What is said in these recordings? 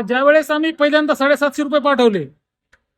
ज्यावेळेस आम्ही पहिल्यांदा साडेसातशे रुपये पाठवले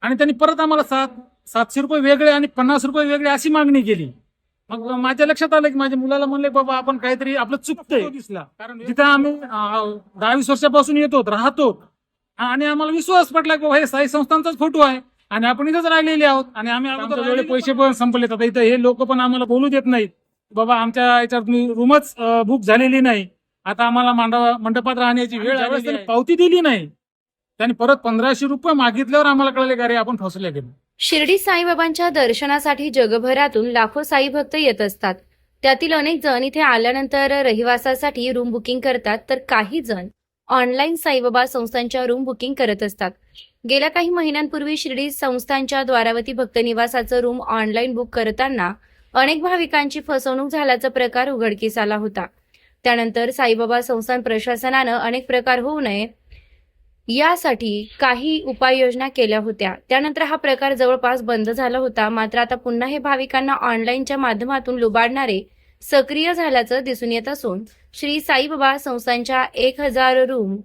आणि त्यांनी परत आम्हाला सात सातशे रुपये वेगळे आणि पन्नास रुपये वेगळे अशी मागणी केली. मग माझ्या लक्षात आलं की माझ्या मुलाला म्हणले बाबा आपण काहीतरी आपलं चुकतंय. दिसला. कारण जिथं आम्ही अं, दहा वीस वर्षापासून येतो राहतो. आणि आम्हाला विश्वास पटला की बाबा हे साई संस्थांचाच फोटो आहे आणि आपण इथंच राहिलेले आहोत आणि आम्ही अगोदर पैसे पण संपले आता इथं हे लोक पण आम्हाला बोलू देत नाहीत. बाबा आमच्या याच्यात रूमच बुक झालेली नाही. आता आम्हाला मांडवा मंडपात राहण्याची वेळ त्यांनी पावती दिली नाही त्यांनी परत पंधराशे रुपये मागितल्यावर आम्हाला कळले का रे आपण फसले गेलो. शिर्डी साईबाबांच्या दर्शनासाठी जगभरातून लाखो साई भक्त येत असतात. त्यातील अनेक जण इथे आल्यानंतर रहिवासासाठी रूम बुकिंग करतात तर काही जण ऑनलाईन साईबाबा संस्थांच्या रूम बुकिंग करत असतात. गेल्या काही महिन्यांपूर्वी शिर्डी संस्थांच्या द्वारावती भक्त निवासाचं रूम ऑनलाईन बुक करताना अनेक भाविकांची फसवणूक झाल्याचा प्रकार उघडकीस आला होता. त्यानंतर साईबाबा संस्थान प्रशासनानं अनेक प्रकार होऊ नये यासाठी काही उपाययोजना केल्या होत्या. त्यानंतर हा प्रकार जवळपास बंद झाला होता. मात्र आता पुन्हा हे भाविकांना ऑनलाईनच्या माध्यमातून लुबाडणारे सक्रिय झाल्याचं दिसून येत असून श्री साईबाबा संस्थांच्या एक हजार रूम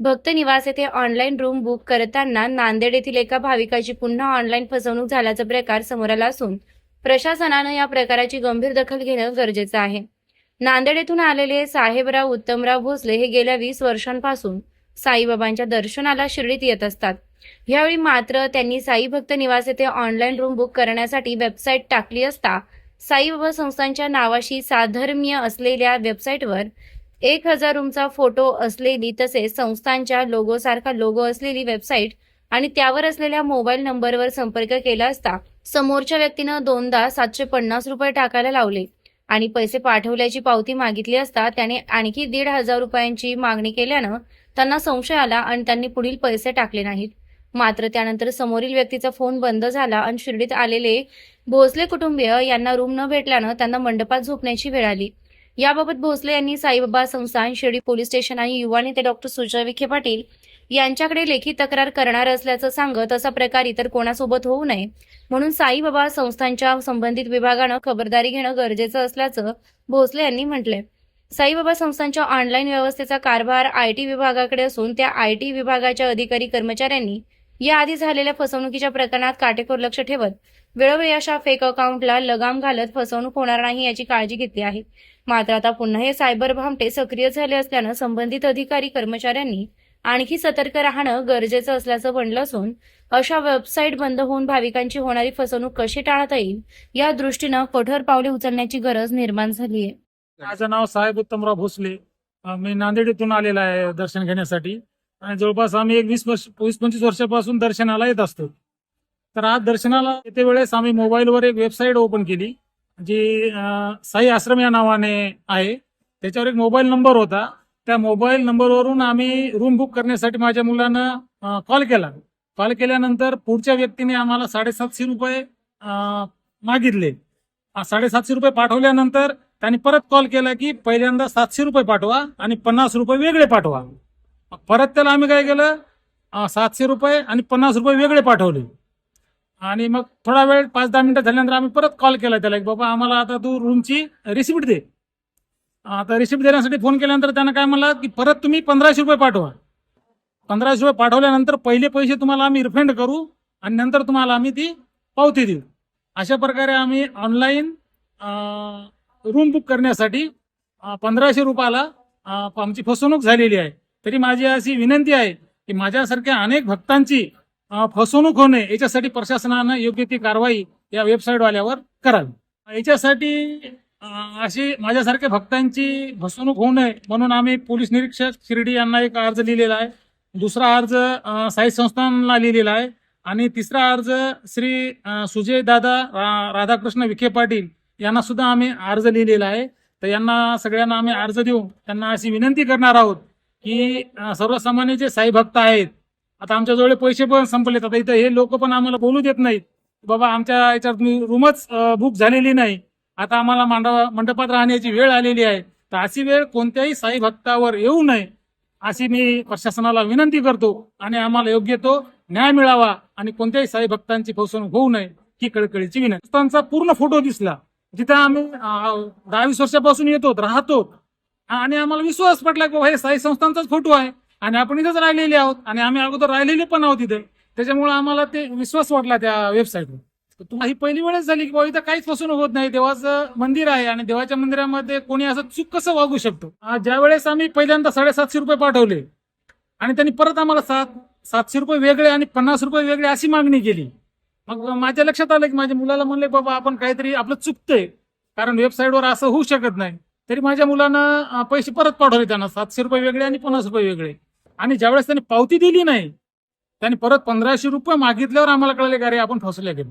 भक्त निवास येथे ऑनलाईन रूम बुक करताना नांदेड येथील एका भाविकाची पुन्हा ऑनलाईन फसवणूक झाल्याचा प्रकार समोर आला असून प्रशासनानं या प्रकाराची गंभीर दखल घेणं गरजेचं आहे. नांदेड येथून आलेले साहेबराव उत्तमराव भोसले हे गेल्या वीस वर्षांपासून साईबाबांच्या दर्शनाला शिर्डीत येत असतात. यावेळी मात्र त्यांनी साई भक्त निवास येथे ऑनलाईन रूम बुक करण्यासाठी वेबसाईट टाकली असता साईबाबा संस्थांच्या नावाशी साधर्म्य असलेल्या वेबसाईटवर एक हजार रूमचा फोटो असलेली तसेच संस्थांच्या लोगोसारखा लोगो असलेली वेबसाईट आणि त्यावर असलेल्या मोबाईल नंबरवर संपर्क केला असता समोरच्या व्यक्तीनं दोनदा सातशे पन्नास रुपये टाकायला लावले. आणि पैसे पाठवल्याची पावती मागितली असता त्याने आणखी दीड हजार रुपयांची मागणी केल्यानं त्यांना संशय आला आणि त्यांनी पुढील पैसे टाकले नाहीत. मात्र त्यानंतर समोरील व्यक्तीचा फोन बंद झाला आणि शिर्डीत आलेले भोसले कुटुंबीय यांना रूम न भेटल्यानं त्यांना मंडपात झोपण्याची वेळ आली. याबाबत भोसले यांनी साईबाबा संस्थान शिर्डी पोलीस स्टेशन आणि युवा नेते डॉक्टर सुजय विखे पाटील यांच्याकडे लेखी तक्रार करणार असल्याचं सांगत असा प्रकार इतर कोणासोबत होऊ नये म्हणून साईबाबा संस्थांच्या संबंधित विभागानं खबरदारी घेणं गरजेचं असल्याचं भोसले यांनी म्हटलंय. साईबाबा संस्थांच्या ऑनलाईन व्यवस्थेचा कारभार आय टी विभागाकडे असून त्या आय टी विभागाच्या अधिकारी कर्मचाऱ्यांनी याआधी झालेल्या फसवणुकीच्या प्रकरणात काटेकोर लक्ष ठेवत वेळोवेळी अशा फेक अकाउंटला लगाम घालत फसवणूक होणार नाही याची काळजी घेतली आहे. मात्र आता पुन्हा हे सायबर भामटे सक्रिय झाले असल्यानं संबंधित अधिकारी कर्मचाऱ्यांनी आणखी सतर्क राहणं गरजेचं असल्याचं म्हणलं असून अशा वेबसाईट बंद होऊन भाविकांची होणारी फसवणूक कशी टाळता येईल या दृष्टीनं कठोर पावले उचलण्याची गरज निर्माण झाली आहे. माझं नाव साहेब उत्तमराव भोसले. मी नांदेड येथून आलेला आहे दर्शन घेण्यासाठी. आणि जवळपास आम्ही एक वीस वर्ष वीस पंचवीस वर्षापासून दर्शनाला येत असतो. तर आज दर्शनाला येते वेळेस आम्ही मोबाईलवर एक वेबसाईट ओपन केली जी साई आश्रम या नावाने आहे. त्याच्यावर एक मोबाईल नंबर होता. त्या मोबाईल नंबरवरून आम्ही रूम बुक करण्यासाठी माझ्या मुलानं कॉल केला. कॉल केल्यानंतर पुढच्या व्यक्तीने आम्हाला साडेसातशे रुपये मागितले. साडेसातशे रुपये पाठवल्यानंतर त्यांनी परत कॉल केला की पहिल्यांदा सातशे रुपये पाठवा आणि पन्नास रुपये वेगळे पाठवा. परत त्याला आम्ही काय केलं? सातशे रुपये आणि पन्नास रुपये वेगळे पाठवले. आणि मग थोडा वेळ पाच दहा मिनिटं झाल्यानंतर आम्ही परत कॉल केला त्याला की बाबा आम्हाला आता तू रूमची रिसिप्ट दे. आता रिसिप्ट देण्यासाठी फोन केल्यानंतर त्यानं काय म्हणला की परत तुम्ही पंधराशे रुपये पाठवा. पंधराशे रुपये पाठवल्यानंतर पहिले पैसे तुम्हाला आम्ही रिफंड करू आणि नंतर तुम्हाला आम्ही ती पावती देऊ. अशा प्रकारे आम्ही ऑनलाईन रूम बुक करण्यासाठी पंधराशे रुपयाला आमची फसवणूक झालेली आहे. तरी माझी अशी विनंती आहे की माझ्यासारख्या अनेक भक्तांची फसवणूक होणे याच्यासाठी प्रशासनानं योग्य ती कारवाई या वेबसाईटवाल्यावर करावी. याच्यासाठी अशी माझ्यासारख्या भक्तांची फसवणूक होऊ नये म्हणून आम्ही पोलीस निरीक्षक शिर्डी यांना एक अर्ज लिहिलेला आहे. दुसरा अर्ज साई संस्थानला लिहिलेला आहे. आणि तिसरा अर्ज श्री सुजय दादा रा- राधाकृष्ण विखे पाटील यांना सुद्धा आम्ही अर्ज लिहिलेला आहे. तर यांना सगळ्यांना आम्ही अर्ज देऊ त्यांना अशी विनंती करणार आहोत की सर्वसामान्य जे साई भक्त आहेत आता आमच्याजवळ पैसे पण संपलेत. आता इथं हे लोक पण आम्हाला बोलू देत नाहीत. बाबा आमच्या याच्यात रूमच बुक झालेली नाही. आता आम्हाला मांडवा मंडपात राहण्याची वेळ आलेली आहे. तर अशी वेळ कोणत्याही साई भक्तावर येऊ नये अशी मी प्रशासनाला विनंती करतो आणि आम्हाला योग्य तो न्याय मिळावा आणि कोणत्याही साई भक्तांची फसवणूक होऊ नये ही कळकळीची विनंती. त्यांचा पूर्ण फोटो दिसला. जिथे आम्ही दहावीस दहा वीस वर्षापासून येतो राहतो. आणि आम्हाला विश्वास पटला की हे साई संस्थांचाच फोटो आहे. आणि आपण इथंच राहिलेले आहोत आणि आम्ही अगोदर राहिलेले पण आहोत इथे. त्याच्यामुळे आम्हाला ते विश्वास वाटला त्या वेबसाईटवर तुम्हाला ही पहिली वेळच झाली की बाबा इथं काहीच फसवणूक होत नाही. देवाचं मंदिर आहे आणि देवाच्या मंदिरामध्ये कोणी असं चूक कसं वागू शकतो? ज्या वेळेस आम्ही पहिल्यांदा साडेसातशे रुपये पाठवले आणि त्यांनी परत आम्हाला सात सातशे रुपये वेगळे आणि पन्नास रुपये वेगळे अशी मागणी केली. मग माझ्या लक्षात आलं की माझ्या मुलाला म्हणले बाबा आपण काहीतरी आपलं चुकतंय. कारण वेबसाईटवर असं होऊ शकत नाही. तरी माझ्या मुलानं पैसे परत पाठवले त्यांना. सातशे रुपये वेगळे आणि पन्नास रुपये वेगळे. आणि ज्यावेळेस त्यांनी पावती दिली नाही त्यांनी परत पंधराशे रुपये मागितल्यावर आम्हाला कळले का रे आपण फसले गेलो.